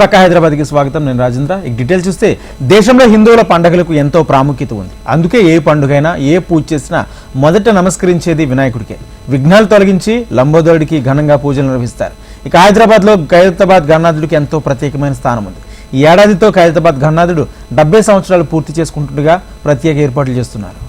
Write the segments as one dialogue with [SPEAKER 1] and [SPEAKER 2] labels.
[SPEAKER 1] పక్క హైదరాబాద్కి స్వాగతం. నేను రాజేంద్ర. ఈ డీటెయిల్ చూస్తే దేశంలో హిందువుల పండుగలకు ఎంతో ప్రాముఖ్యత ఉంది. అందుకే ఏ పండుగైనా ఏ పూజ చేసినా మొదట నమస్కరించేది వినాయకుడికే. విఘ్నాలు తొలగించి లంబోదరుడికి ఘనంగా పూజలు నిర్వహిస్తారు. ఇక హైదరాబాద్లో ఖైరతాబాద్ గణనాథుడికి ఎంతో ప్రత్యేకమైన స్థానం ఉంది. ఈ ఏడాదితో ఖైరతాబాద్ గణనాథుడు డెబ్బై సంవత్సరాలు పూర్తి చేసుకుంటుండగా ప్రత్యేక ఏర్పాట్లు చేస్తున్నారు.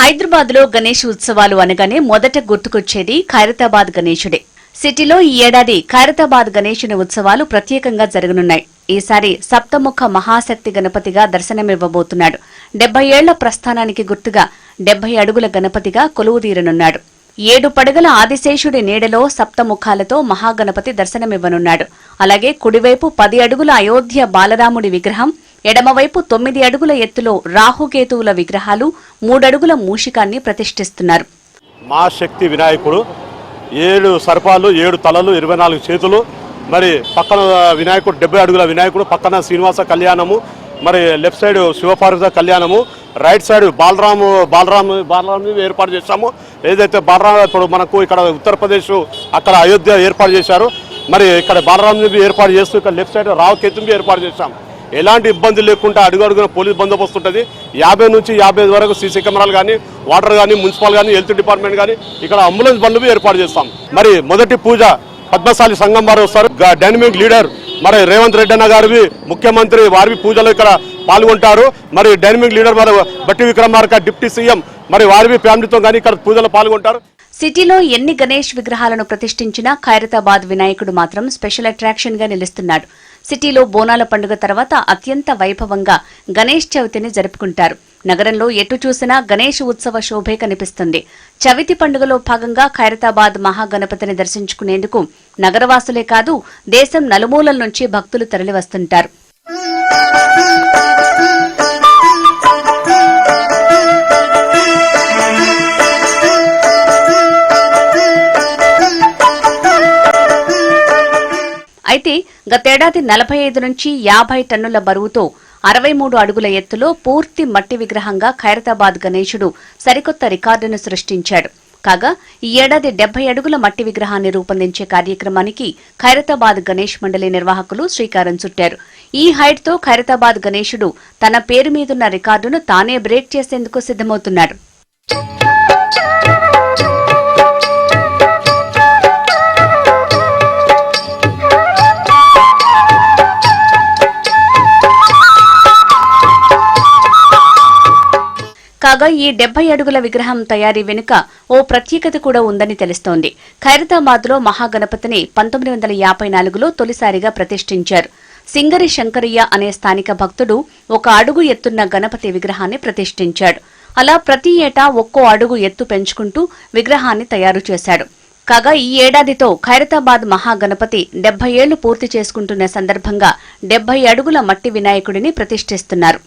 [SPEAKER 2] హైదరాబాద్లో గణేష్ ఉత్సవాలు అనగానే మొదట గుర్తుకొచ్చేది ఖైరతాబాద్ గణేశుడే సిటీలో ఈ ఏడాది ఖైరతాబాద్ గణేశుని ఉత్సవాలు ప్రత్యేకంగా జరగనున్నాయి. ఈసారి సప్తముఖ మహాశక్తి గణపతిగా దర్శనమివ్వబోతున్నాడు. డెబ్బై ఏళ్ళ ప్రస్థానానికి గుర్తుగా డెబ్బై అడుగుల గణపతిగా కొలువుదీరనున్నాడు. ఏడు పడగల ఆదిశేషుడి నీడలో సప్తముఖాలతో మహాగణపతి దర్శనమివ్వనున్నాడు. అలాగే కుడివైపు పది అడుగుల అయోధ్య బాలరాముడి విగ్రహం ఎడమవైపు తొమ్మిది అడుగుల ఎత్తులో రాహుకేతువుల విగ్రహాలు మూడడుగుల మూషికాన్ని ప్రతిష్ఠిస్తున్నారు.
[SPEAKER 3] మా శక్తి వినాయకుడు ఏడు సర్పాలు ఏడు తలలు ఇరవై నాలుగు చేతులు మరి పక్కన వినాయకుడు డెబ్బై అడుగుల వినాయకుడు పక్కన శ్రీనివాస కళ్యాణము మరి లెఫ్ట్ సైడ్ శివపార్వత కళ్యాణము రైట్ సైడ్ బాలరాము బాలరాము బాలరాము ఏర్పాటు చేశాము. ఏదైతే బాలరామ ఇప్పుడు మనకు ఇక్కడ ఉత్తరప్రదేశ్ అక్కడ అయోధ్య ఏర్పాటు చేశారు మరి ఇక్కడ బాలరాముని ఏర్పాటు చేస్తూ ఇక్కడ లెఫ్ట్ సైడ్ రావుకేతుని ఏర్పాటు చేశాము. ఎలాంటి ఇబ్బంది లేకుండా అడుగు అడుగున పోలీస్ బందోబస్తు ఉంటుంది. యాభై నుంచి యాభై వరకు సీసీ కెమెరాలు కానీ వాటర్ కానీ మున్సిపల్ కానీ హెల్త్ డిపార్ట్మెంట్ కానీ ఇక్కడ అంబులెన్స్ బండ్లు ఏర్పాటు చేస్తాం. మరి మొదటి పూజ పద్మశాలి సంఘం వారు వస్తారు. డైనమిక్ లీడర్ మరి రేవంత్ రెడ్డి అన్న గారివి ముఖ్యమంత్రి వారి పూజలు ఇక్కడ పాల్గొంటారు. మరి డైనమిక్ లీడర్ మరి బట్టి విక్రమార్క డిప్యూటీ సీఎం మరి వారివి ఫ్యామిలీతో కానీ ఇక్కడ పూజలు పాల్గొంటారు.
[SPEAKER 2] సిటీలో ఎన్ని గణేష్ విగ్రహాలను ప్రతిష్ఠించినా ఖైరతాబాద్ వినాయకుడు మాత్రం స్పెషల్ అట్రాక్షన్గా నిలుస్తున్నాడు. సిటీలో బోనాల పండుగ తర్వాత అత్యంత వైభవంగా గణేష్ చవితిని జరుపుకుంటారు. నగరంలో ఎటు చూసినా గణేష్ ఉత్సవ శోభే కనిపిస్తుంది. చవితి పండుగలో భాగంగా ఖైరతాబాద్ మహాగణపతిని దర్శించుకునేందుకు నగరవాసులే కాదు దేశం నలుమూలల నుంచి భక్తులు తరలివస్తుంటారు. అయితే గతేడాది నలభై ఐదు నుంచి యాభై టన్నుల బరువుతో అరవై మూడు అడుగుల ఎత్తులో పూర్తి మట్టి విగ్రహంగా ఖైరతాబాద్ గణేశుడు సరికొత్త రికార్డును సృష్టించాడు. కాగా ఈ ఏడాది డెబ్బై అడుగుల మట్టి విగ్రహాన్ని రూపొందించే కార్యక్రమానికి ఖైరతాబాద్ గణేష్ మండలి నిర్వాహకులు శ్రీకారం చుట్టారు. ఈ హైట్తో ఖైరతాబాద్ గణేశుడు తన పేరు మీదున్న రికార్డును తానే బ్రేక్ చేసేందుకు సిద్దమవుతున్నాడు కాగా ఈ డెబ్బై అడుగుల విగ్రహం తయారీ వెనుక ఓ ప్రత్యేకత కూడా ఉందని తెలుస్తోంది. ఖైరతాబాద్లో మహాగణపతిని పంతొమ్మిది వందల యాభై నాలుగులో తొలిసారిగా ప్రతిష్ఠించారు. సింగరి శంకరయ్య అనే స్థానిక భక్తుడు ఒక అడుగు ఎత్తున్న గణపతి విగ్రహాన్ని ప్రతిష్ఠించాడు. అలా ప్రతి ఏటా ఒక్కో అడుగు ఎత్తు పెంచుకుంటూ విగ్రహాన్ని తయారు చేశాడు. కాగా ఈ ఏడాదితో ఖైరతాబాద్ మహాగణపతి డెబ్బై ఏళ్ళు పూర్తి చేసుకుంటున్న సందర్భంగా డెబ్బై అడుగుల మట్టి వినాయకుడిని ప్రతిష్ఠిస్తున్నారు.